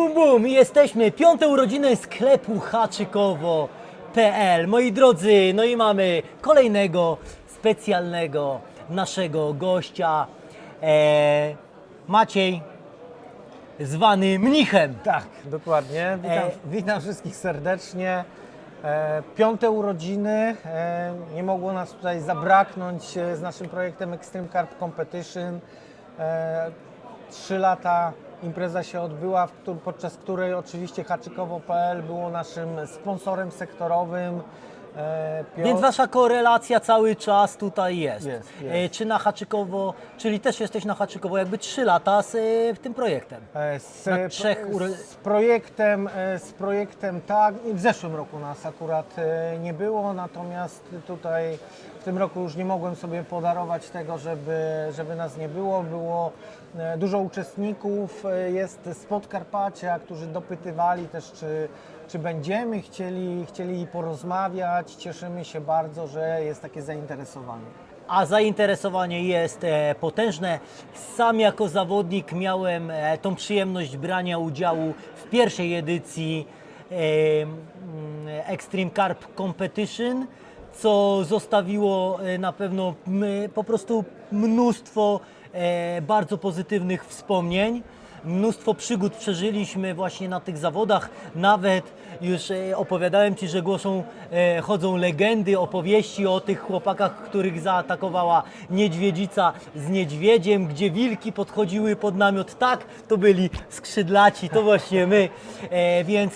bum, bum! Jesteśmy. Piąte urodziny sklepu haczykowo.pl. Moi drodzy, no i mamy kolejnego specjalnego naszego gościa. E, Maciej, zwany Mnichem. Tak, dokładnie. Witam, E, witam wszystkich serdecznie. E, piąte urodziny. E, nie mogło nas tutaj zabraknąć e, z naszym projektem Extreme Carp Competition. E, Trzy lata impreza się odbyła, podczas której oczywiście haczykowo.pl było naszym sponsorem sektorowym. E, Piotr- Więc wasza korelacja cały czas tutaj jest. Jest, jest. E, Czy na Haczykowo, czyli też jesteś na Haczykowo jakby 3 lata z e, tym projektem. Z, Na trzech z projektem, z projektem tak, w zeszłym roku nas akurat nie było, natomiast tutaj w tym roku już nie mogłem sobie podarować tego, żeby, żeby nas nie było. Było e, dużo uczestników, e, jest z Podkarpacia, którzy dopytywali też, czy, czy będziemy chcieli, chcieli porozmawiać. Cieszymy się bardzo, że jest takie zainteresowanie. a zainteresowanie jest e, potężne. Sam jako zawodnik miałem tą przyjemność brania udziału w pierwszej edycji Extreme Carp Competition, co zostawiło e, na pewno po prostu mnóstwo e, bardzo pozytywnych wspomnień. Mnóstwo przygód przeżyliśmy właśnie na tych zawodach. Nawet już e, opowiadałem Ci, że głoszą, chodzą legendy, opowieści o tych chłopakach, których zaatakowała niedźwiedzica z niedźwiedziem, gdzie wilki podchodziły pod namiot. Tak, to byli skrzydlaci, to właśnie my. Więc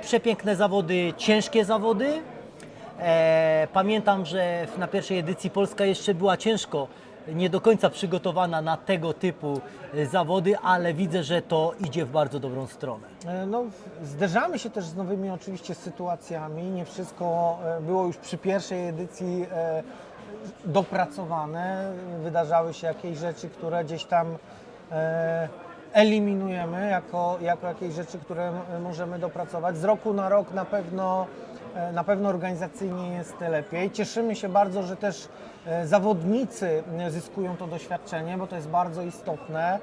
przepiękne zawody, ciężkie zawody. Pamiętam, że na pierwszej edycji Polska jeszcze była ciężko, nie do końca przygotowana na tego typu e, zawody, ale widzę, że to idzie w bardzo dobrą stronę. E, No, zderzamy się też z nowymi oczywiście sytuacjami. Nie wszystko e, było już przy pierwszej edycji e, dopracowane. Wydarzały się jakieś rzeczy, które gdzieś tam eliminujemy jako, jako jakieś rzeczy, które możemy dopracować. Z roku na rok na pewno, na pewno organizacyjnie jest lepiej. Cieszymy się bardzo, że też e, zawodnicy e, zyskują to doświadczenie, bo to jest bardzo istotne.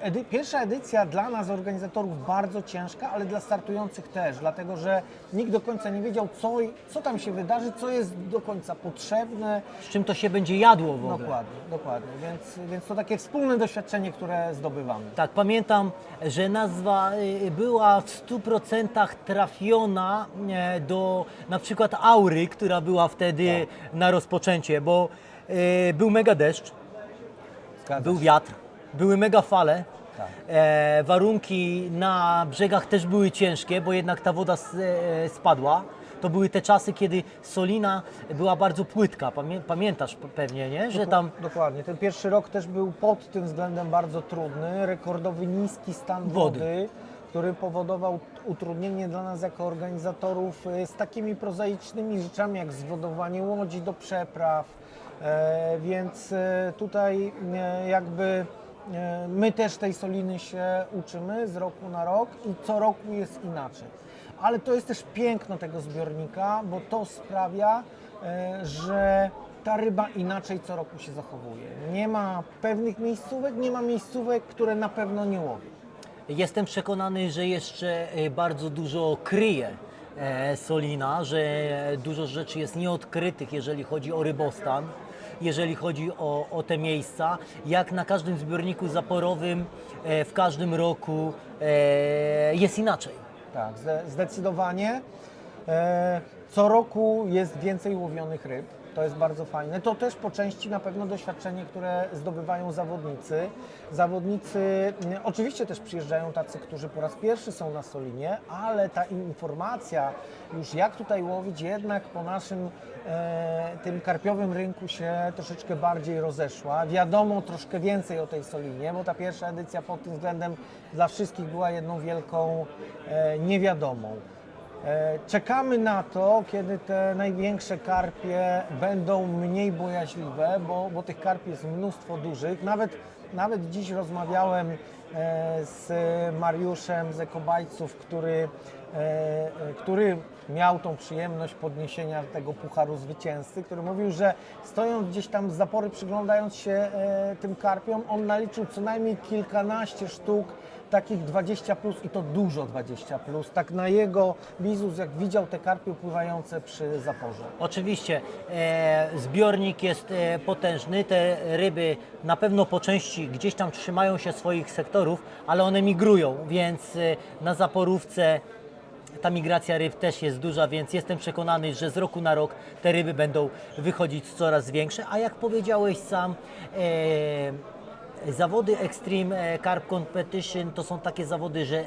E, pierwsza edycja dla nas, organizatorów, bardzo ciężka, ale dla startujących też, dlatego że nikt do końca nie wiedział, co, co tam się wydarzy, co jest do końca potrzebne. Z czym to się będzie jadło w ogóle. Dokładnie, dokładnie. Więc, więc to takie wspólne doświadczenie, które zdobywamy. Tak, pamiętam, że nazwa y, była w 100% trafiona e, do na przykład Aury, która była wtedy na rozpoczęcie, bo y, był mega deszcz, Zgadza Był wiatr, były mega fale. Tak. E, warunki na brzegach też były ciężkie, bo jednak ta woda s- e, spadła. To były te czasy, kiedy Solina była bardzo płytka. Pamię, pamiętasz pewnie, nie? Że tam Dokładnie. Ten pierwszy rok też był pod tym względem bardzo trudny. Rekordowy niski stan Wody. wody, który powodował utrudnienie dla nas jako organizatorów y, z takimi prozaicznymi rzeczami jak zwodowanie łodzi do przepraw. E, więc e, tutaj e, jakby e, my też tej soliny się uczymy z roku na rok i co roku jest inaczej. Ale to jest też piękno tego zbiornika, bo to sprawia, e, że ta ryba inaczej co roku się zachowuje. Nie ma pewnych miejscówek, nie ma miejscówek, które na pewno nie łowią. Jestem przekonany, że jeszcze e, bardzo dużo kryje e, Solina, że dużo rzeczy jest nieodkrytych, jeżeli chodzi o rybostan, jeżeli chodzi o, o te miejsca. Jak na każdym zbiorniku zaporowym e, w każdym roku e, jest inaczej. Tak, zde- zdecydowanie. E, Co roku jest więcej łowionych ryb. To jest bardzo fajne. To też po części na pewno doświadczenie, które zdobywają zawodnicy. Zawodnicy mm, oczywiście też przyjeżdżają tacy, którzy po raz pierwszy są na Solinie, ale ta informacja już jak tutaj łowić jednak po naszym e, tym karpiowym rynku się troszeczkę bardziej rozeszła. Wiadomo troszkę więcej o tej Solinie, bo ta pierwsza edycja pod tym względem dla wszystkich była jedną wielką e, niewiadomą. E, Czekamy na to, kiedy te największe karpie będą mniej bojaźliwe, bo, bo tych karpi jest mnóstwo dużych. Nawet, nawet dziś rozmawiałem e, z Mariuszem z Ekobajców, który e, który miał tą przyjemność podniesienia tego pucharu zwycięzcy, który mówił, że stojąc gdzieś tam z zapory, przyglądając się tym karpiom, on naliczył co najmniej kilkanaście sztuk takich 20 plus i to dużo 20 plus. Tak na jego wizus, jak widział te karpie pływające przy zaporze. Oczywiście e, zbiornik jest e, potężny, te ryby na pewno po części gdzieś tam trzymają się swoich sektorów, ale one migrują, więc e, na zaporówce ta migracja ryb też jest duża, więc jestem przekonany, że z roku na rok te ryby będą wychodzić coraz większe, a jak powiedziałeś sam, e, zawody Extreme e, Carp Competition to są takie zawody, że e,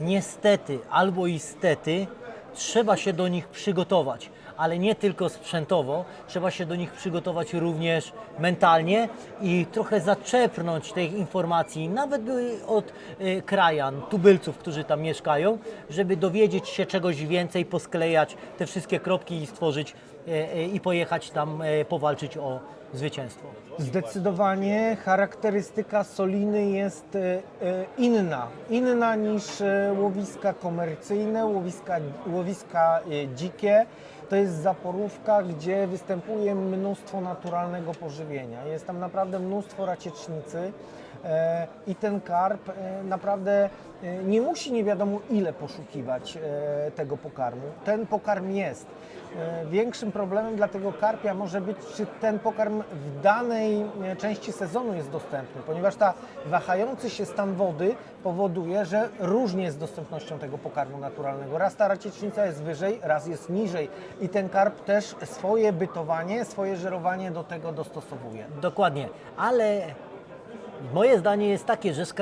niestety albo istety trzeba się do nich przygotować, ale nie tylko sprzętowo, trzeba się do nich przygotować również mentalnie i trochę zaczepnąć tych informacji, nawet od e, krajan, tubylców, którzy tam mieszkają, żeby dowiedzieć się czegoś więcej, posklejać te wszystkie kropki i stworzyć i pojechać tam powalczyć o zwycięstwo. Zdecydowanie charakterystyka Soliny jest e, e, inna. Inna niż e, łowiska komercyjne, łowiska, łowiska dzikie. To jest zaporówka, gdzie występuje mnóstwo naturalnego pożywienia. Jest tam naprawdę mnóstwo raciecznicy. E, I ten karp e, naprawdę e, nie musi nie wiadomo ile poszukiwać tego pokarmu. Ten pokarm jest. Większym problemem dla tego karpia może być, czy ten pokarm w danej części sezonu jest dostępny, ponieważ ta wahający się stan wody powoduje, że różnie z dostępnością tego pokarmu naturalnego. Raz ta raciecznica jest wyżej, raz jest niżej i ten karp też swoje bytowanie, swoje żerowanie do tego dostosowuje. Dokładnie, ale moje zdanie jest takie, że z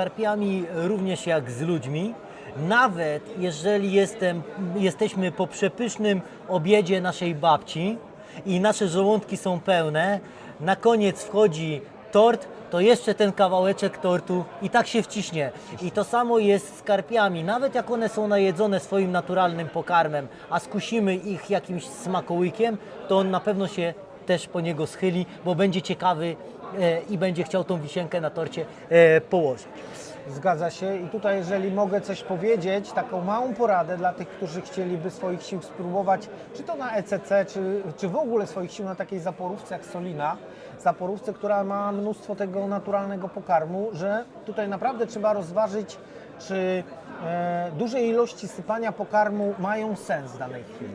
również jak z ludźmi, nawet jeżeli jestem, jesteśmy po przepysznym obiedzie naszej babci i nasze żołądki są pełne, na koniec wchodzi tort, to jeszcze ten kawałeczek tortu i tak się wciśnie. I to samo jest z karpiami. Nawet jak one są najedzone swoim naturalnym pokarmem, a skusimy ich jakimś smakołykiem, to on na pewno się też po niego schyli, bo będzie ciekawy i będzie chciał tą wisienkę na torcie e, położyć. Zgadza się i tutaj jeżeli mogę coś powiedzieć, taką małą poradę dla tych, którzy chcieliby swoich sił spróbować, czy to na ECC, czy, czy w ogóle swoich sił na takiej zaporówce jak Solina, zaporówce, która ma mnóstwo tego naturalnego pokarmu, że tutaj naprawdę trzeba rozważyć, czy e, duże ilości sypania pokarmu mają sens w danej chwili.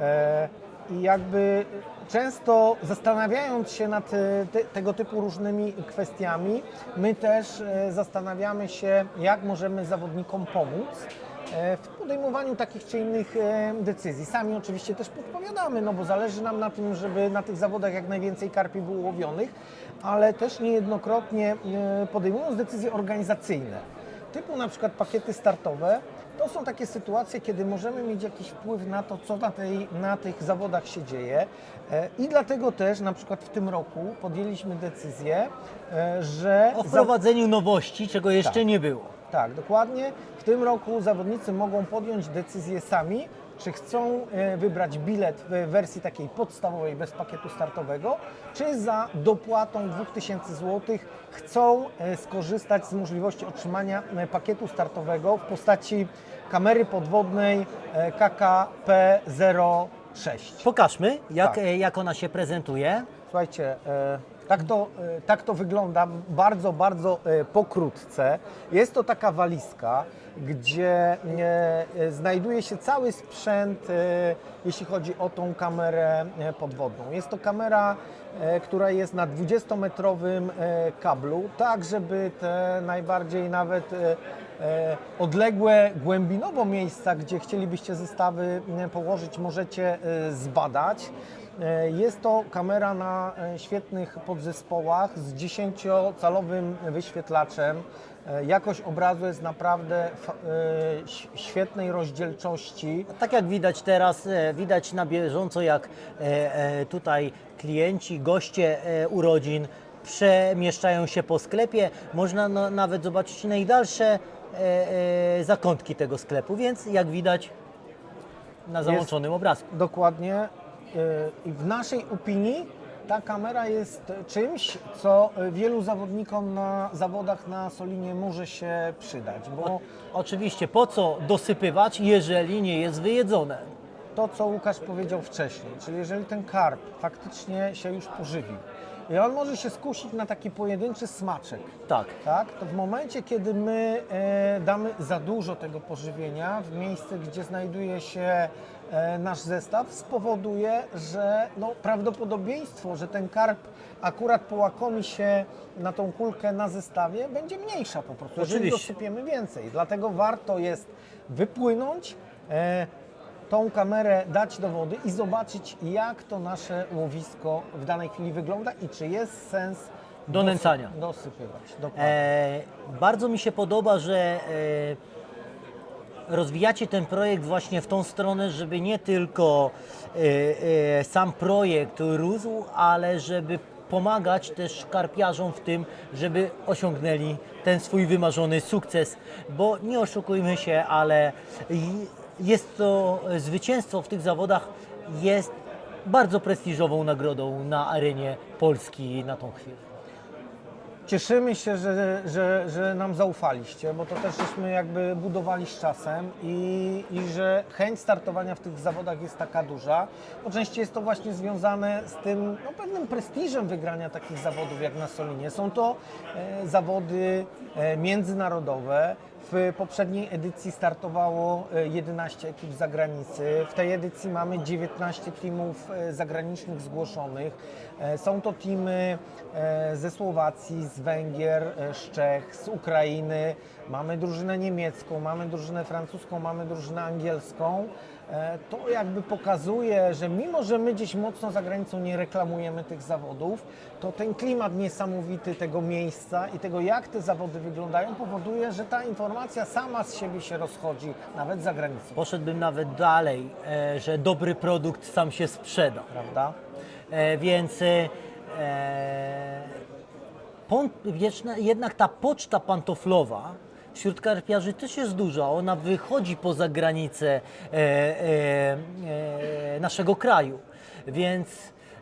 E, i jakby często zastanawiając się nad e, te, tego typu różnymi kwestiami, my też e, zastanawiamy się, jak możemy zawodnikom pomóc e, w podejmowaniu takich czy innych decyzji. Sami oczywiście też podpowiadamy, no bo zależy nam na tym, żeby na tych zawodach jak najwięcej karpi było łowionych, ale też niejednokrotnie podejmując decyzje organizacyjne, typu na przykład pakiety startowe, to są takie sytuacje, kiedy możemy mieć jakiś wpływ na to, co na, tej, na tych zawodach się dzieje. E, I dlatego też na przykład w tym roku podjęliśmy decyzję, e, że. O wprowadzeniu nowości, czego jeszcze Tak. nie było. tak, dokładnie. W tym roku zawodnicy mogą podjąć decyzję sami, czy chcą e, wybrać bilet w wersji takiej podstawowej bez pakietu startowego, czy za dopłatą 2000 zł chcą e, skorzystać z możliwości otrzymania e, pakietu startowego w postaci kamery podwodnej e, KKP06. Pokażmy, jak, Tak. jak ona się prezentuje. Słuchajcie, tak to, tak to wygląda bardzo, bardzo pokrótce. Jest to taka walizka, gdzie e, znajduje się cały sprzęt, e, jeśli chodzi o tą kamerę e, podwodną. Jest to kamera, która jest na 20-metrowym e, kablu, tak żeby te najbardziej nawet odległe głębinowo miejsca, gdzie chcielibyście zestawy położyć, możecie zbadać. Jest to kamera na świetnych podzespołach z 10-calowym wyświetlaczem. E, Jakość obrazu jest naprawdę e, świetnej rozdzielczości. Tak jak widać teraz, e, widać na bieżąco, jak tutaj klienci, goście urodzin przemieszczają się po sklepie. Można nawet zobaczyć najdalsze zakątki tego sklepu, więc jak widać na załączonym obrazku. Dokładnie. I w naszej opinii ta kamera jest czymś, co wielu zawodnikom na zawodach na Solinie może się przydać, bo Oczywiście, po co dosypywać, jeżeli nie jest wyjedzone? to, co Łukasz powiedział wcześniej, czyli jeżeli ten karp faktycznie się już pożywił i on może się skusić na taki pojedynczy smaczek, Tak. tak, to w momencie, kiedy my e, damy za dużo tego pożywienia w miejsce, gdzie znajduje się e, nasz zestaw, spowoduje, że no, prawdopodobieństwo, że ten karp akurat połakomi się na tą kulkę na zestawie, będzie mniejsza po prostu, jeżeli dosypiemy więcej. Dlatego warto jest wypłynąć, e, tą kamerę dać do wody i zobaczyć, jak to nasze łowisko w danej chwili wygląda i czy jest sens Do nęcania. Dosy- dosypywać. Dokładnie. E, bardzo mi się podoba, że e, rozwijacie ten projekt właśnie w tą stronę, żeby nie tylko e, e, sam projekt rósł, ale żeby pomagać też karpiarzom w tym, żeby osiągnęli ten swój wymarzony sukces, bo nie oszukujmy się, ale jest to zwycięstwo w tych zawodach jest bardzo prestiżową nagrodą na arenie Polski na tą chwilę. Cieszymy się, że, że, że nam zaufaliście, bo to też żeśmy jakby budowali z czasem i, i że chęć startowania w tych zawodach jest taka duża. Po części jest to właśnie związane z tym no, pewnym prestiżem wygrania takich zawodów jak na Solinie. Są to e, zawody e, międzynarodowe. W poprzedniej edycji startowało e, 11 ekip z zagranicy. W tej edycji mamy 19 teamów e, zagranicznych zgłoszonych. E, Są to teamy e, ze Słowacji, z Węgier, e, z Czech, z Ukrainy. Mamy drużynę niemiecką, mamy drużynę francuską, mamy drużynę angielską. E, To jakby pokazuje, że mimo, że my gdzieś mocno za granicą nie reklamujemy tych zawodów, to ten klimat niesamowity tego miejsca i tego, jak te zawody wyglądają, powoduje, że ta informacja sama z siebie się rozchodzi, nawet za granicą, Poszedłbym nawet dalej, e, że dobry produkt sam się sprzeda. prawda? E, więc wieczna- jednak ta poczta pantoflowa wśród karpiarzy też jest duża. Ona wychodzi poza granice e, e, e, naszego kraju. Więc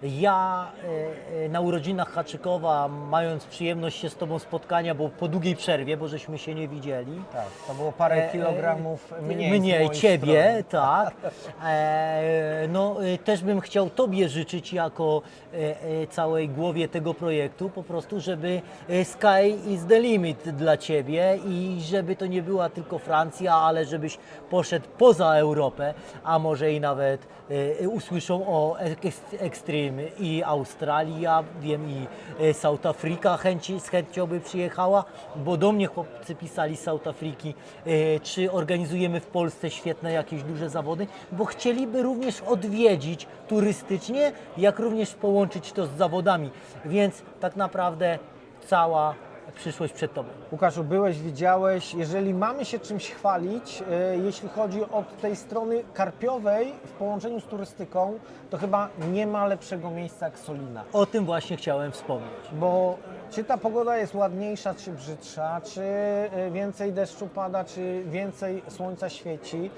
ja e, e, na urodzinach Haczykowa, mając przyjemność się z Tobą spotkania, bo po długiej przerwie, bo żeśmy się nie widzieli, Tak, to było parę kilogramów mniej. E, Mniej ciebie, strony. tak. E, no, e, też bym chciał Tobie życzyć jako e, e, całej głowie tego projektu, po prostu, żeby e, sky is the limit dla Ciebie i żeby to nie była tylko Francja, ale żebyś poszedł poza Europę, a może i nawet e, usłyszą o Ex- Extreme i Australii, ja wiem i e, South Africa chęci, z chęcią by przyjechała, bo do mnie chłopcy pisali z South Afriki, e, czy organizujemy w Polsce świetne jakieś duże zawody, bo chcieliby również odwiedzić turystycznie, jak również połączyć to z zawodami, więc tak naprawdę cała przyszłość przed Tobą. Łukaszu, byłeś, widziałeś. Jeżeli mamy się czymś chwalić, e, jeśli chodzi od tej strony karpiowej w połączeniu z turystyką, to chyba nie ma lepszego miejsca jak Solina. O tym właśnie chciałem wspomnieć. Bo czy ta pogoda jest ładniejsza, czy brzydsza, czy e, więcej deszczu pada, czy więcej słońca świeci,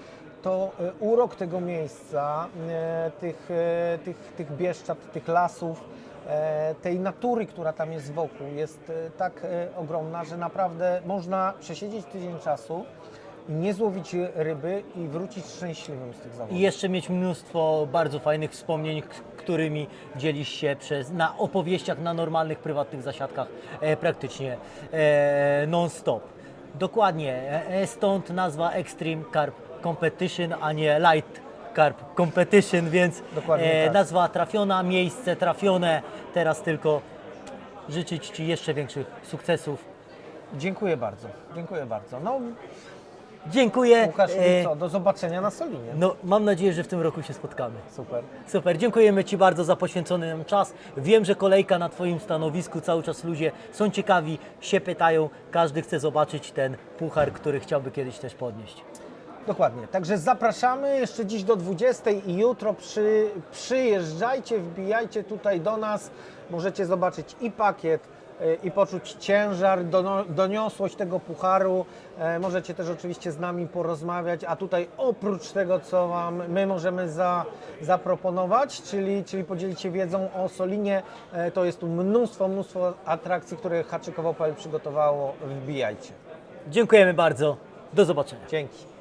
to e, urok tego miejsca, e, tych, e, tych, tych bieszczad, tych lasów, tej natury, która tam jest wokół, jest e, tak e, ogromna, że naprawdę można przesiedzieć tydzień czasu nie złowić ryby i wrócić szczęśliwym z tych zawodów. I jeszcze mieć mnóstwo bardzo fajnych wspomnień, którymi dzielisz się przez, na opowieściach, na normalnych, prywatnych zasiadkach e, praktycznie e, non-stop. Dokładnie, e, e, stąd nazwa Extreme Carp Competition, a nie Light Carp Competition, więc Dokładnie e, tak. nazwa trafiona, miejsce trafione. Teraz tylko życzyć Ci jeszcze większych sukcesów. Dziękuję bardzo, dziękuję bardzo. No, Dziękuję. Łukasz, e, i co, do zobaczenia na Solinie. no, mam nadzieję, że w tym roku się spotkamy. Super. Super, dziękujemy Ci bardzo za poświęcony nam czas. Wiem, że kolejka na Twoim stanowisku, cały czas ludzie są ciekawi, się pytają, każdy chce zobaczyć ten puchar, który chciałby kiedyś też podnieść. Dokładnie. Także zapraszamy jeszcze dziś do 20 i jutro przy, przyjeżdżajcie, wbijajcie tutaj do nas. Możecie zobaczyć i pakiet, e, i poczuć ciężar, doniosłość tego pucharu. E, Możecie też oczywiście z nami porozmawiać, a tutaj oprócz tego, co Wam my możemy za, zaproponować, czyli, czyli podzielić się wiedzą o Solinie, e, to jest tu mnóstwo, mnóstwo atrakcji, które Haczykowo.pl przygotowało. Wbijajcie. Dziękujemy bardzo. Do zobaczenia. Dzięki.